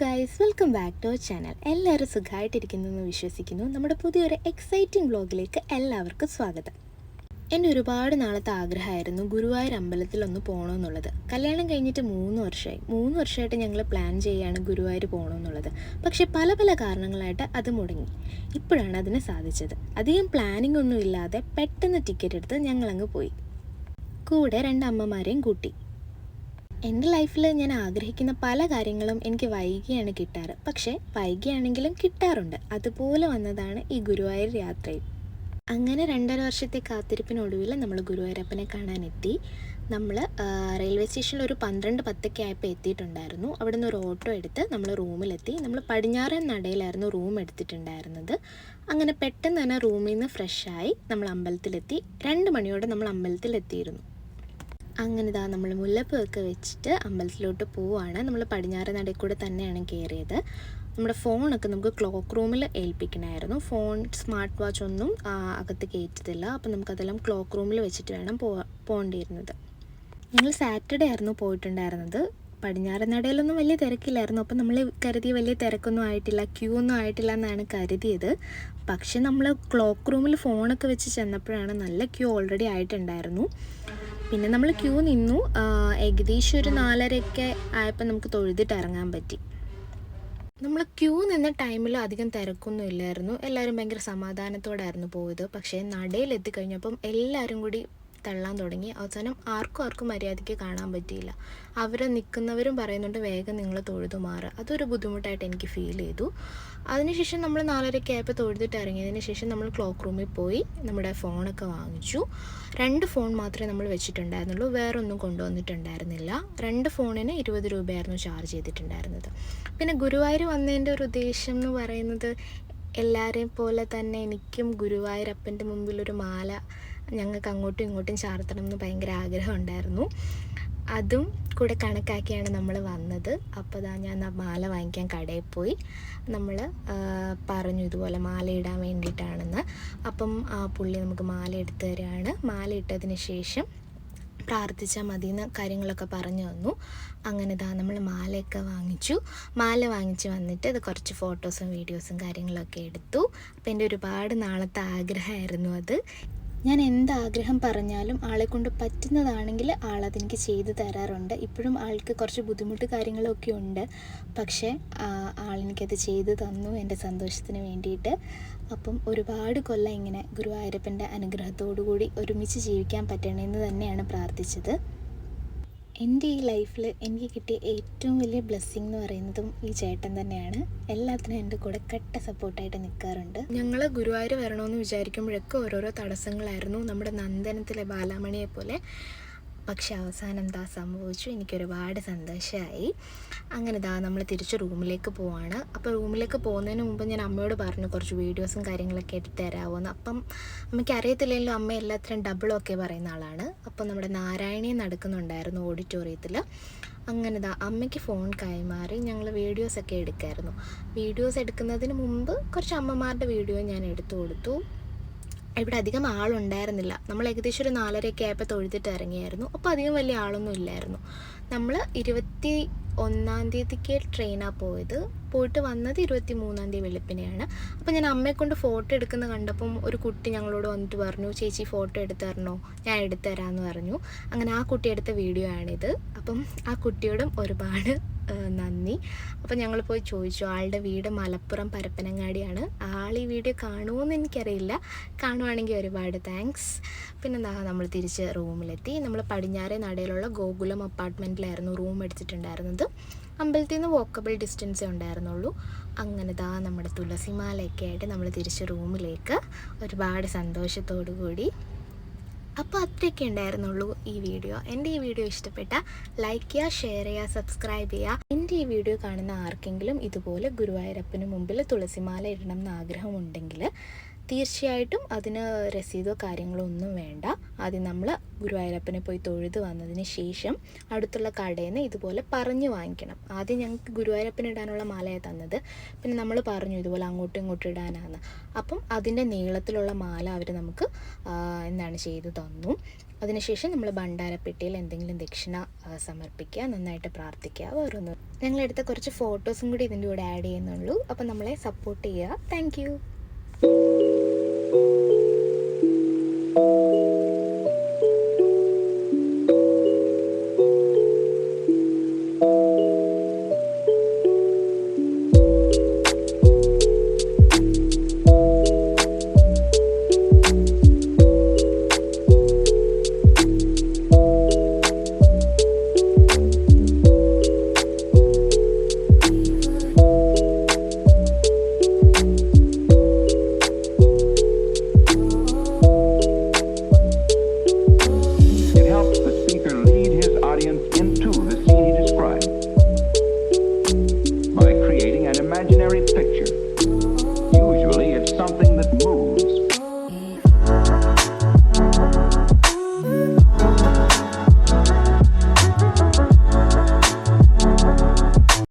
Guys welcome back to our channel എല്ലാവരും സുഖമായിട്ടിരിക്കുന്നു എന്ന് വിശ്വസിക്കുന്നു. നമ്മുടെ പുതിയൊരു എക്സൈറ്റിംഗ് വ്ലോഗിലേക്ക് എല്ലാവർക്കും സ്വാഗതം. എന്റെ ഒരുപാട് നാളത്തെ ആഗ്രഹമായിരുന്നു ഗുരുവായൂർ അമ്പലത്തിൽ ഒന്ന് പോകണമെന്നുള്ളത് കല്യാണം കഴിഞ്ഞിട്ട് മൂന്ന് വർഷമായി. മൂന്ന് വർഷമായിട്ട് ഞങ്ങൾ പ്ലാൻ ചെയ്യുകയാണ് ഗുരുവായൂർ പോകണമെന്നുള്ളത് പക്ഷേ പല പല കാരണങ്ങളായിട്ട് അത് മുടങ്ങി. ഇപ്പോഴാണ് അതിന് സാധിച്ചത്. അധികം പ്ലാനിംഗ് ഒന്നും ഇല്ലാതെ പെട്ടെന്ന് ടിക്കറ്റ് എടുത്ത് ഞങ്ങളങ്ങ് പോയി. കൂടെ രണ്ട് അമ്മമാരെയും കൂട്ടി. എന്റെ ലൈഫിൽ ഞാൻ ആഗ്രഹിക്കുന്ന പല കാര്യങ്ങളും എനിക്ക് വൈകിയാണ് കിട്ടാറ്. പക്ഷേ വൈകിയാണെങ്കിലും കിട്ടാറുണ്ട്. അതുപോലെ വന്നതാണ് ഈ ഗുരുവായൂർ യാത്രയിൽ അങ്ങനെ രണ്ടര വർഷത്തെ കാത്തിരിപ്പിനൊടുവിൽ നമ്മൾ ഗുരുവായൂരപ്പനെ കാണാനെത്തി. നമ്മൾ റെയിൽവേ സ്റ്റേഷനിൽ ഒരു പന്ത്രണ്ട് പത്തൊക്കെ ആയപ്പോൾ എത്തിയിട്ടുണ്ടായിരുന്നു. അവിടെ നിന്ന് ഒരു ഓട്ടോ എടുത്ത് നമ്മൾ റൂമിലെത്തി. നമ്മൾ പടിഞ്ഞാറൻ നടയിലായിരുന്നു റൂം എടുത്തിട്ടുണ്ടായിരുന്നത്. അങ്ങനെ പെട്ടെന്ന് തന്നെ റൂമിൽ നിന്ന് ഫ്രഷായി നമ്മൾ അമ്പലത്തിലെത്തി. രണ്ട് മണിയോടെ നമ്മൾ അമ്പലത്തിലെത്തിയിരുന്നു. അങ്ങനെ ഇതാ നമ്മൾ മുല്ലപ്പൂ ഒക്കെ വെച്ചിട്ട് അമ്പലത്തിലോട്ട് പോവുകയാണ് നമ്മൾ പടിഞ്ഞാറ് നടയിൽ കൂടെ തന്നെയാണ് കയറിയത് നമ്മുടെ ഫോണൊക്കെ നമുക്ക് ക്ലോക്ക് റൂമിൽ ഏൽപ്പിക്കണമായിരുന്നു. ഫോൺ സ്മാർട്ട് വാച്ച് ഒന്നും അകത്ത് കയറ്റത്തില്ല. അപ്പം നമുക്കതെല്ലാം ക്ലോക്ക് റൂമിൽ വെച്ചിട്ട് വേണം പോ പോകേണ്ടിയിരുന്നത്. ഞങ്ങൾ സാറ്റർഡേ ആയിരുന്നു പോയിട്ടുണ്ടായിരുന്നത്. പടിഞ്ഞാറ് നടയിലൊന്നും വലിയ തിരക്കില്ലായിരുന്നു. അപ്പം നമ്മൾ കരുതിയ വലിയ തിരക്കൊന്നും ആയിട്ടില്ല ക്യൂ ഒന്നും ആയിട്ടില്ല എന്നാണ് കരുതിയത്. പക്ഷെ നമ്മൾ ക്ലോക്ക് റൂമിൽ ഫോണൊക്കെ വെച്ച് ചെന്നപ്പോഴാണ് നല്ല ക്യൂ ഓൾറെഡി ആയിട്ടുണ്ടായിരുന്നു. പിന്നെ നമ്മൾ ക്യൂ നിന്നു. ഏകദേശം ഒരു നാലരയൊക്കെ ആയപ്പോൾ നമുക്ക് തൊഴുതിട്ട് ഇറങ്ങാൻ പറ്റി. നമ്മൾ ക്യൂ നിന്ന ടൈമിൽ അധികം തിരക്കൊന്നും ഇല്ലായിരുന്നു. എല്ലാവരും ഭയങ്കര സമാധാനത്തോടായിരുന്നു പോയത്. പക്ഷേ നടയിൽ എത്തിക്കഴിഞ്ഞപ്പം എല്ലാവരും കൂടി തള്ളാൻ തുടങ്ങി. അവസാനം ആർക്കും ആർക്കും മര്യാദയ്ക്ക് കാണാൻ പറ്റിയില്ല. അവരെ നിൽക്കുന്നവരും പറയുന്നുണ്ട് വേഗം നിങ്ങൾ തൊഴുതു മാറുക അതൊരു ബുദ്ധിമുട്ടായിട്ട് എനിക്ക് ഫീൽ ചെയ്തു. അതിനുശേഷം നമ്മൾ നാലരയ്ക്ക് ആയപ്പോൾ തൊഴുതിട്ട് ഇറങ്ങിയതിന് ശേഷം നമ്മൾ ക്ലോക്ക് റൂമിൽ പോയി നമ്മുടെ ഫോണൊക്കെ വാങ്ങിച്ചു. രണ്ട് ഫോൺ മാത്രമേ നമ്മൾ വെച്ചിട്ടുണ്ടായിരുന്നുള്ളൂ. വേറെ ഒന്നും കൊണ്ടുവന്നിട്ടുണ്ടായിരുന്നില്ല. രണ്ട് ഫോണിന് ഇരുപത് രൂപയായിരുന്നു ചാർജ് ചെയ്തിട്ടുണ്ടായിരുന്നത്. പിന്നെ ഗുരുവായൂർ വന്നതിന്റെ ഒരു ഉദ്ദേശം എന്ന് പറയുന്നത് എല്ലാവരെയും പോലെ തന്നെ എനിക്കും ഗുരുവായൂരപ്പന്റെ മുമ്പിലൊരു മാല ഞങ്ങൾക്ക് അങ്ങോട്ടും ഇങ്ങോട്ടും ചാർത്തണം എന്ന് ഭയങ്കര ആഗ്രഹം ഉണ്ടായിരുന്നു അതും കൂടെ കണക്കാക്കിയാണ് നമ്മൾ വന്നത്. അപ്പോൾ ഇതാ ഞാൻ മാല വാങ്ങിക്കാൻ കടയിൽ പോയി. നമ്മൾ പറഞ്ഞു ഇതുപോലെ മാല ഇടാൻ വേണ്ടിയിട്ടാണെന്ന്. അപ്പം ആ പുള്ളി നമുക്ക് മാല എടുത്തു തരികയാണ് മാല ഇട്ടതിന് ശേഷം പ്രാർത്ഥിച്ചാൽ മതി എന്ന് കാര്യങ്ങളൊക്കെ പറഞ്ഞു തന്നു. അങ്ങനെ ദാ നമ്മൾ മാലയൊക്കെ വാങ്ങിച്ചു. മാല വാങ്ങിച്ച് വന്നിട്ട് അത് കുറച്ച് ഫോട്ടോസും വീഡിയോസും കാര്യങ്ങളൊക്കെ എടുത്തു. അപ്പം എന്റെ ഒരുപാട് നാളത്തെ ആഗ്രഹമായിരുന്നു അത്. ഞാൻ എന്ത് ആഗ്രഹം പറഞ്ഞാലും ആളെ കൊണ്ട് പറ്റുന്നതാണെങ്കിൽ ആളതെനിക്ക് ചെയ്തു തരാറുണ്ട്. ഇപ്പോഴും ആൾക്ക് കുറച്ച് ബുദ്ധിമുട്ട് കാര്യങ്ങളൊക്കെ ഉണ്ട്. പക്ഷേ ആളെനിക്കത് ചെയ്തു തന്നു എന്റെ സന്തോഷത്തിന് വേണ്ടിയിട്ട്. അപ്പം ഒരുപാട് കൊല്ലം ഇങ്ങനെ ഗുരുവായൂരപ്പന്റെ അനുഗ്രഹത്തോടു കൂടി ഒരുമിച്ച് ജീവിക്കാൻ പറ്റണമെന്ന് തന്നെയാണ് പ്രാർത്ഥിച്ചത്. എന്റെ ഈ ലൈഫിൽ എനിക്ക് കിട്ടിയ ഏറ്റവും വലിയ ബ്ലെസ്സിങ് എന്ന് പറയുന്നതും ഈ ചേട്ടൻ തന്നെയാണ്. എല്ലാത്തിനും എന്റെ കൂടെ കട്ട സപ്പോർട്ടായിട്ട് നിൽക്കാറുണ്ട് ഞങ്ങൾ ഗുരുവായൂർ വരണമെന്ന് വിചാരിക്കുമ്പോഴൊക്കെ ഓരോരോ തടസ്സങ്ങളായിരുന്നു. നമ്മുടെ നന്ദനത്തിലെ ബാലാമണിയെ പോലെ പക്ഷെ അവസാനം എന്താ സംഭവിച്ചു. എനിക്ക് ഒരുപാട് സന്തോഷമായി അങ്ങനെ ദാ നമ്മൾ തിരിച്ച് റൂമിലേക്ക് പോവാണ്. അപ്പോൾ റൂമിലേക്ക് പോകുന്നതിന് മുമ്പ് ഞാൻ അമ്മയോട് പറഞ്ഞു കുറച്ച് വീഡിയോസും കാര്യങ്ങളൊക്കെ എടുത്ത് തരാമോന്ന് അപ്പം അമ്മയ്ക്ക് അറിയത്തില്ലല്ലോ അമ്മ എല്ലാത്തിനും ഡബിളൊക്കെ പറയുന്ന ആളാണ്. അപ്പോൾ നമ്മുടെ നാരായണി നടക്കുന്നുണ്ടായിരുന്നു ഓഡിറ്റോറിയത്തിൽ അങ്ങനെ ദാ അമ്മയ്ക്ക് ഫോൺ കൈമാറി ഞങ്ങൾ വീഡിയോസൊക്കെ എടുക്കായിരുന്നു. വീഡിയോസ് എടുക്കുന്നതിന് മുമ്പ് കുറച്ച് അമ്മമാരുടെ വീഡിയോ ഞാൻ എടുത്തു കൊടുത്തു. ഇവിടെ അധികം ആളുണ്ടായിരുന്നില്ല. നമ്മൾ ഏകദേശം ഒരു നാലരയൊക്കെ ആയപ്പോൾ തൊഴുതിട്ട് ഇറങ്ങിയായിരുന്നു. അപ്പോൾ അധികം വലിയ ആളൊന്നും ഇല്ലായിരുന്നു. നമ്മൾ ഇരുപത്തി ഒന്നാം തീയതിക്ക് ട്രെയിനാണ് പോയത്. പോയിട്ട് വന്നത് ഇരുപത്തി മൂന്നാം തീയതി വെളുപ്പിനെയാണ്. അപ്പോൾ ഞാൻ അമ്മയെ കൊണ്ട് ഫോട്ടോ എടുക്കുന്ന കണ്ടപ്പം ഒരു കുട്ടി ഞങ്ങളോട് വന്നിട്ട് പറഞ്ഞു ചേച്ചി ഫോട്ടോ എടുത്തു തരണോ ഞാൻ എടുത്തു തരാമെന്ന് പറഞ്ഞു. അങ്ങനെ ആ കുട്ടി എടുത്ത വീഡിയോ ആണിത്. അപ്പം ആ കുട്ടിയോടും ഒരുപാട് നന്ദി. അപ്പോൾ ഞങ്ങൾ പോയി ചോദിച്ചു ആളുടെ വീട് മലപ്പുറം പരപ്പനങ്ങാടിയാണ്. ആൾ ഈ വീഡിയോ കാണുമെന്ന് എനിക്കറിയില്ല. കാണുവാണെങ്കിൽ ഒരുപാട് താങ്ക്സ്. പിന്നെ എന്താ നമ്മൾ തിരിച്ച് റൂമിലെത്തി. നമ്മൾ പടിഞ്ഞാറേ നടയിലുള്ള ഗോകുലം അപ്പാർട്ട്മെന്റിലായിരുന്നു റൂം എടുത്തിട്ടുണ്ടായിരുന്നത്. അമ്പലത്തിൽ നിന്ന് വോക്കബിൾ ഡിസ്റ്റൻസേ ഉണ്ടായിരുന്നുള്ളൂ. അങ്ങനെ ദാ നമ്മുടെ തുളസിമാലയൊക്കെ ആയിട്ട് നമ്മൾ തിരിച്ച് റൂമിലേക്ക് ഒരുപാട് സന്തോഷത്തോടു കൂടി അപ്പോൾ അത്രയൊക്കെ ഉണ്ടായിരുന്നുള്ളൂ ഈ വീഡിയോ. എന്റെ ഈ വീഡിയോ ഇഷ്ടപ്പെട്ട ലൈക്ക് ചെയ്യുക ഷെയർ ചെയ്യുക സബ്സ്ക്രൈബ് ചെയ്യുക. എന്റെ ഈ വീഡിയോ കാണുന്ന ആർക്കെങ്കിലും ഇതുപോലെ ഗുരുവായൂരപ്പന് മുമ്പിൽ തുളസിമാല ഇടണം എന്ന് ആഗ്രഹമുണ്ടെങ്കിൽ തീർച്ചയായിട്ടും അതിന് രസീതോ കാര്യങ്ങളോ ഒന്നും വേണ്ട. ആദ്യം നമ്മൾ ഗുരുവായൂരപ്പനെ പോയി തൊഴുത് വന്നതിന് ശേഷം അടുത്തുള്ള കടയിൽ നിന്ന് ഇതുപോലെ പറഞ്ഞു വാങ്ങിക്കണം. ആദ്യം ഞങ്ങൾക്ക് ഗുരുവായൂരപ്പന് ഇടാനുള്ള മാലയെ തന്നത്. പിന്നെ നമ്മൾ പറഞ്ഞു ഇതുപോലെ അങ്ങോട്ടും ഇങ്ങോട്ടും ഇടാനാണ് അപ്പം അതിന്റെ നീളത്തിലുള്ള മാല അവർ നമുക്ക് എന്താണ് ചെയ്തു തന്നു. അതിനുശേഷം നമ്മൾ ഭണ്ഡാരപ്പെട്ടിയിൽ എന്തെങ്കിലും ദക്ഷിണ സമർപ്പിക്കുക നന്നായിട്ട് പ്രാർത്ഥിക്കുക വേറൊന്നും ഞങ്ങളെടുത്ത കുറച്ച് ഫോട്ടോസും കൂടി ഇതിന്റെ കൂടെ ആഡ് ചെയ്യുന്നുള്ളൂ. അപ്പം നമ്മളെ സപ്പോർട്ട് ചെയ്യുക. Thank Thank you.